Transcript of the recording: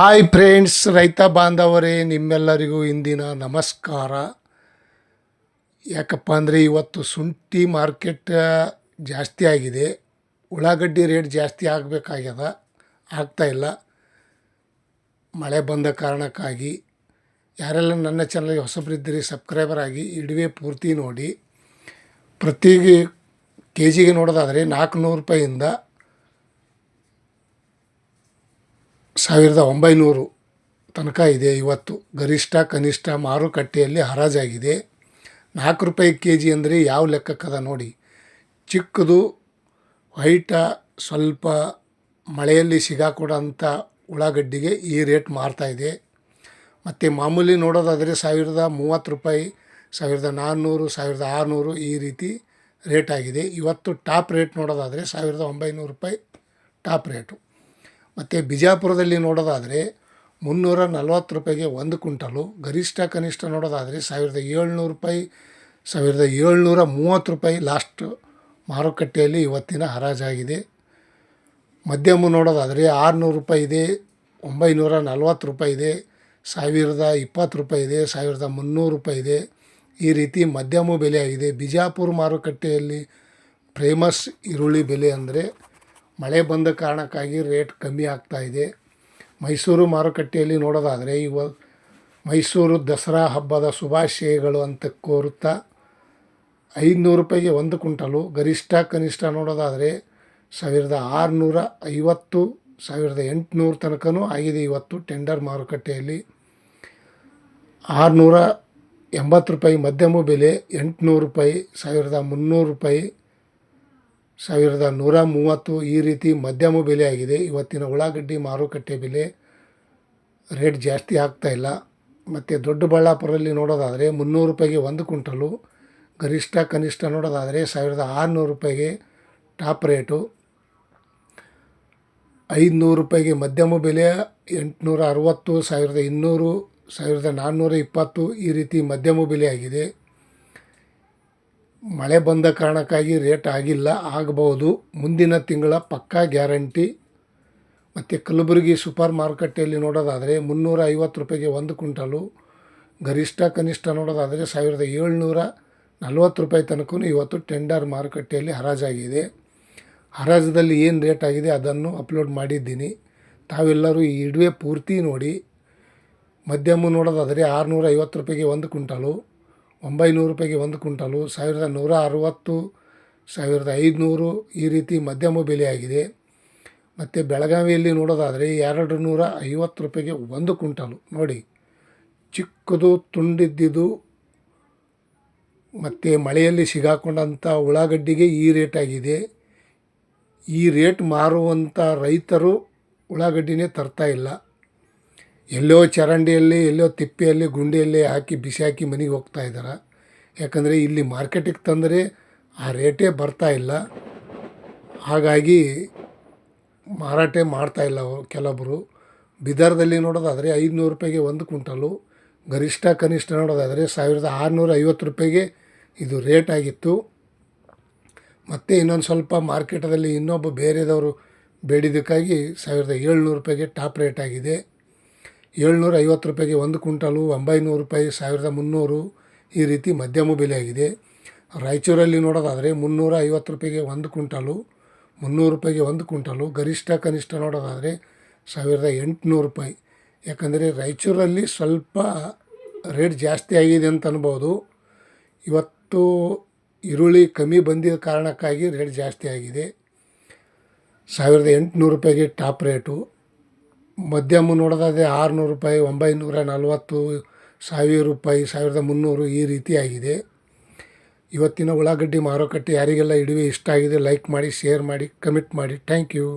Hi friends ರೈತ ಬಾಂಧವರೇ, ನಿಮ್ಮೆಲ್ಲರಿಗೂ ಇಂದಿನ ನಮಸ್ಕಾರ. ಯಾಕಪ್ಪ ಅಂದರೆ ಇವತ್ತು ಶುಂಠಿ ಮಾರ್ಕೆಟ್ ಜಾಸ್ತಿ ಆಗಿದೆ. ಉಳ್ಳಾಗಡ್ಡಿ ರೇಟ್ ಜಾಸ್ತಿ ಆಗಬೇಕಾಗ್ಯದ ಆಗ್ತಾಯಿಲ್ಲ ಮಳೆ ಬಂದ ಕಾರಣಕ್ಕಾಗಿ ಯಾರೆಲ್ಲ ನನ್ನ ಚಾನಲ್ಗೆ ಹೊಸಬರಿದ್ದೀರಿ ಸಬ್ಸ್ಕ್ರೈಬರ್ ಆಗಿ ಇಡುವೆ ಪೂರ್ತಿ ನೋಡಿ. ಪ್ರತಿ ಕೆ ಜಿಗೆ ನೋಡೋದಾದರೆ ನಾಲ್ಕುನೂರು ರೂಪಾಯಿಂದ ಸಾವಿರದ ಒಂಬೈನೂರು ತನಕ ಇದೆ. ಇವತ್ತು ಗರಿಷ್ಠ, ಕನಿಷ್ಠ ಮಾರುಕಟ್ಟೆಯಲ್ಲಿ ಹರಾಜಾಗಿದೆ. ನಾಲ್ಕು ರೂಪಾಯಿ ಕೆ ಜಿ ಅಂದರೆ ಯಾವ ಲೆಕ್ಕಕ್ಕದ ನೋಡಿ. ಚಿಕ್ಕದು, ವೈಟ, ಸ್ವಲ್ಪ ಮಳೆಯಲ್ಲಿ ಸಿಗಾಕೊಡೋಂಥ ಉಳ್ಳಾಗಡ್ಡಿಗೆ ಈ ರೇಟ್ ಮಾರ್ತಾಯಿದೆ ಮತ್ತು ಮಾಮೂಲಿ ನೋಡೋದಾದರೆ ಸಾವಿರದ ಮೂವತ್ತು ರೂಪಾಯಿ, ಸಾವಿರದ ನಾನ್ನೂರು, ಸಾವಿರದ ಆರುನೂರು ಈ ರೀತಿ ರೇಟ್ ಆಗಿದೆ. ಇವತ್ತು ಟಾಪ್ ರೇಟ್ ನೋಡೋದಾದರೆ ಸಾವಿರದ ಒಂಬೈನೂರು ರೂಪಾಯಿ ಟಾಪ್ ರೇಟು. ಮತ್ತು ಬಿಜಾಪುರದಲ್ಲಿ ನೋಡೋದಾದರೆ ಮುನ್ನೂರ ನಲವತ್ತು ರೂಪಾಯಿಗೆ ಒಂದು ಕ್ವಿಂಟಲು, ಗರಿಷ್ಠ ಕನಿಷ್ಠ ನೋಡೋದಾದರೆ ಸಾವಿರದ ಏಳ್ನೂರು ರೂಪಾಯಿ, ಸಾವಿರದ ಏಳ್ನೂರ ಮೂವತ್ತು ರೂಪಾಯಿ ಲಾಸ್ಟ್ ಮಾರುಕಟ್ಟೆಯಲ್ಲಿ ಇವತ್ತಿನ ಹರಾಜಾಗಿದೆ. ಮಧ್ಯಮ ನೋಡೋದಾದರೆ ಆರುನೂರು ರೂಪಾಯಿ ಇದೆ, ಒಂಬೈನೂರ ನಲ್ವತ್ತು ರೂಪಾಯಿ ಇದೆ, ಸಾವಿರದ ಇಪ್ಪತ್ತು ರೂಪಾಯಿ ಇದೆ, ಸಾವಿರದ ಮುನ್ನೂರು ರೂಪಾಯಿ ಇದೆ. ಈ ರೀತಿ ಮಧ್ಯಮ ಬೆಲೆ ಆಗಿದೆ. ಬಿಜಾಪುರ ಮಾರುಕಟ್ಟೆಯಲ್ಲಿ ಫೇಮಸ್ ಈರುಳ್ಳಿ ಬೆಲೆ ಅಂದರೆ ಮಳೆ ಬಂದ ಕಾರಣಕ್ಕಾಗಿ ರೇಟ್ ಕಮ್ಮಿ ಆಗ್ತಾ ಇದೆ. ಮೈಸೂರು ಮಾರುಕಟ್ಟೆಯಲ್ಲಿ ನೋಡೋದಾದರೆ ಇವ ಮೈಸೂರು ದಸರಾ ಹಬ್ಬದ ಶುಭಾಶಯಗಳು ಅಂತ ಕೋರುತ್ತಾ ಐದುನೂರು ರೂಪಾಯಿಗೆ ಒಂದು ಕುಂಟಲು ಗರಿಷ್ಠ ಕನಿಷ್ಠ ನೋಡೋದಾದರೆ ಸಾವಿರದ ಆರುನೂರ ಐವತ್ತು, ಸಾವಿರದ ಎಂಟುನೂರು ತನಕನೂ ಆಗಿದೆ ಇವತ್ತು ಟೆಂಡರ್ ಮಾರುಕಟ್ಟೆಯಲ್ಲಿ. ಆರುನೂರ ಎಂಬತ್ತು ರೂಪಾಯಿ ಮಧ್ಯಮ ಬೆಲೆ, ಎಂಟುನೂರು ರೂಪಾಯಿ, ಸಾವಿರದ ಮುನ್ನೂರು ರೂಪಾಯಿ ಸಾವಿರದ ನೂರ ಮೂವತ್ತು ಈ ರೀತಿ ಮಧ್ಯಮ ಬೆಲೆ ಆಗಿದೆ ಇವತ್ತಿನ ಉಳ್ಳಾಗಡ್ಡಿ ಮಾರುಕಟ್ಟೆ ಬೆಲೆ ರೇಟ್ ಜಾಸ್ತಿ ಆಗ್ತಾಯಿಲ್ಲ ಮತ್ತು ದೊಡ್ಡಬಳ್ಳಾಪುರಲ್ಲಿ ನೋಡೋದಾದರೆ ಮುನ್ನೂರು ರೂಪಾಯಿಗೆ ಒಂದು ಕುಂಟಲು ಗರಿಷ್ಠ ಕನಿಷ್ಠ ನೋಡೋದಾದರೆ ಸಾವಿರದ ಆರುನೂರು ರೂಪಾಯಿಗೆ ಟಾಪ್ ರೇಟು. ಐದುನೂರು ರೂಪಾಯಿಗೆ ಮಧ್ಯಮ ಬೆಲೆ, ಎಂಟುನೂರ ಅರುವತ್ತು, ಸಾವಿರದ ಇನ್ನೂರು, ಸಾವಿರದ ನಾನ್ನೂರ ಇಪ್ಪತ್ತು ಈ ರೀತಿ ಮಧ್ಯಮ ಬೆಲೆ ಆಗಿದೆ ಮಳೆ ಬಂದ ಕಾರಣಕ್ಕಾಗಿ ರೇಟ್ ಆಗಿಲ್ಲ, ಆಗಬಹುದು. ಮುಂದಿನ ತಿಂಗಳ ಪಕ್ಕಾ ಗ್ಯಾರಂಟಿ. ಮತ್ತು ಕಲಬುರಗಿ ಸೂಪರ್ ಮಾರುಕಟ್ಟೆಯಲ್ಲಿ ನೋಡೋದಾದರೆ ಮುನ್ನೂರ ಐವತ್ತು ರೂಪಾಯಿಗೆ ಒಂದು ಕ್ವಿಂಟಲು, ಗರಿಷ್ಠ ಕನಿಷ್ಠ ನೋಡೋದಾದರೆ ಸಾವಿರದ ಏಳ್ನೂರ ನಲ್ವತ್ತು ರೂಪಾಯಿ ತನಕ ಇವತ್ತು ಟೆಂಡರ್ ಮಾರುಕಟ್ಟೆಯಲ್ಲಿ ಹರಾಜಾಗಿದೆ. ಹರಾಜದಲ್ಲಿ ಏನು ರೇಟ್ ಆಗಿದೆ ಅದನ್ನು ಅಪ್ಲೋಡ್ ಮಾಡಿದ್ದೀನಿ. ತಾವೆಲ್ಲರೂ ಈ ಇಡುವೆ ಪೂರ್ತಿ ನೋಡಿ. ಮಧ್ಯಮ ನೋಡೋದಾದರೆ ಆರುನೂರ ಐವತ್ತು ರೂಪಾಯಿಗೆ ಒಂದು ಕುಂಟಲು ಒಂಬೈನೂರು ರೂಪಾಯಿಗೆ ಒಂದು ಕ್ವಿಂಟಲು, ಸಾವಿರದ ನೂರ ಅರುವತ್ತು, ಸಾವಿರದ ಐದುನೂರು ಈ ರೀತಿ ಮಧ್ಯಮ ಬೆಲೆಯಾಗಿದೆ ಮತ್ತು ಬೆಳಗಾವಿಯಲ್ಲಿ ನೋಡೋದಾದರೆ ಎರಡು ನೂರ ಐವತ್ತು ರೂಪಾಯಿಗೆ ಒಂದು ಕ್ವಿಂಟಲು. ನೋಡಿ, ಚಿಕ್ಕದು ತುಂಡಿದ್ದಿದ್ದು ಮತ್ತು ಮಳೆಯಲ್ಲಿ ಸಿಗಾಕೊಂಡಂಥ ಉಳ್ಳಾಗಡ್ಡಿಗೆ ಈ ರೇಟಾಗಿದೆ ಈ ರೇಟ್ ಮಾರುವಂಥ ರೈತರು ಉಳ್ಳಾಗಡ್ಡಿನೇ ತರ್ತಾ ಇಲ್ಲ. ಎಲ್ಲೋ ಚರಂಡಿಯಲ್ಲಿ, ಎಲ್ಲೋ ತಿಪ್ಪೆಯಲ್ಲಿ, ಗುಂಡಿಯಲ್ಲಿ ಹಾಕಿ ಬಿಸಿ ಹಾಕಿ ಮನೆಗೆ ಹೋಗ್ತಾ ಇದ್ದಾರೆ. ಯಾಕಂದರೆ ಇಲ್ಲಿ ಮಾರ್ಕೆಟಿಗೆ ತಂದರೆ ಆ ರೇಟೇ ಬರ್ತಾ ಇಲ್ಲ. ಹಾಗಾಗಿ ಮಾರಾಟ ಮಾಡ್ತಾ ಇಲ್ಲ ಕೆಲವೊಬ್ಬರು ಬಿದರ್ದಲ್ಲಿ ನೋಡೋದಾದರೆ ಐದುನೂರು ರೂಪಾಯಿಗೆ ಒಂದು ಕ್ವಿಂಟಲು. ಗರಿಷ್ಠ ಕನಿಷ್ಠ ನೋಡೋದಾದರೆ ಸಾವಿರದ ಆರುನೂರ ಐವತ್ತು ರೂಪಾಯಿಗೆ ಇದು ರೇಟ್ ಆಗಿತ್ತು. ಮತ್ತು ಇನ್ನೊಂದು ಸ್ವಲ್ಪ ಮಾರ್ಕೆಟದಲ್ಲಿ ಇನ್ನೊಬ್ಬ ಬೇರೆದವರು ಬೇಡಿದ್ದಕ್ಕಾಗಿ ಸಾವಿರದ ಏಳ್ನೂರು ರೂಪಾಯಿಗೆ ಟಾಪ್ ರೇಟ್ ಆಗಿದೆ. ಏಳ್ನೂರ ಐವತ್ತು ರೂಪಾಯಿಗೆ ಒಂದು ಕ್ವಿಂಟಾಲು ಒಂಬೈನೂರು ರೂಪಾಯಿ, ಸಾವಿರದ ಮುನ್ನೂರು ಈ ರೀತಿ ಮಧ್ಯಮ ಬೆಲೆಯಾಗಿದೆ. ರಾಯಚೂರಲ್ಲಿ ನೋಡೋದಾದರೆ ಮುನ್ನೂರ ಐವತ್ತು ರೂಪಾಯಿಗೆ ಒಂದು ಕ್ವಿಂಟಲು, ಮುನ್ನೂರು ರೂಪಾಯಿಗೆ ಒಂದು ಕ್ವಿಂಟಲು, ಗರಿಷ್ಠ ಕನಿಷ್ಠ ನೋಡೋದಾದರೆ ಸಾವಿರದ ಎಂಟುನೂರು ರೂಪಾಯಿ. ಯಾಕಂದರೆ ರಾಯಚೂರಲ್ಲಿ ಸ್ವಲ್ಪ ರೇಟ್ ಜಾಸ್ತಿ ಆಗಿದೆ ಅಂತ ಅನ್ಬೋದು. ಇವತ್ತು ಈರುಳ್ಳಿ ಕಮ್ಮಿ ಬಂದಿದ್ದ ಕಾರಣಕ್ಕಾಗಿ ರೇಟ್ ಜಾಸ್ತಿ ಆಗಿದೆ. ಸಾವಿರದ ಎಂಟುನೂರು ರೂಪಾಯಿಗೆ ಟಾಪ್ ರೇಟು. ಮಧ್ಯಮ ನೋಡೋದಾದರೆ ಆರುನೂರು ರೂಪಾಯಿ, ಒಂಬೈನೂರ ನಲ್ವತ್ತು, ಸಾವಿರ ರೂಪಾಯಿ, ಸಾವಿರದ ಮುನ್ನೂರು ಈ ರೀತಿ ಆಗಿದೆ ಇವತ್ತಿನ ಉಳ್ಳಾಗಡ್ಡಿ ಮಾರುಕಟ್ಟೆ ಯಾರಿಗೆಲ್ಲ ಇಡುವೆ ಇಷ್ಟ ಆಗಿದೆ ಲೈಕ್ ಮಾಡಿ ಶೇರ್ ಮಾಡಿ ಕಮೆಂಟ್ ಮಾಡಿ. Thank you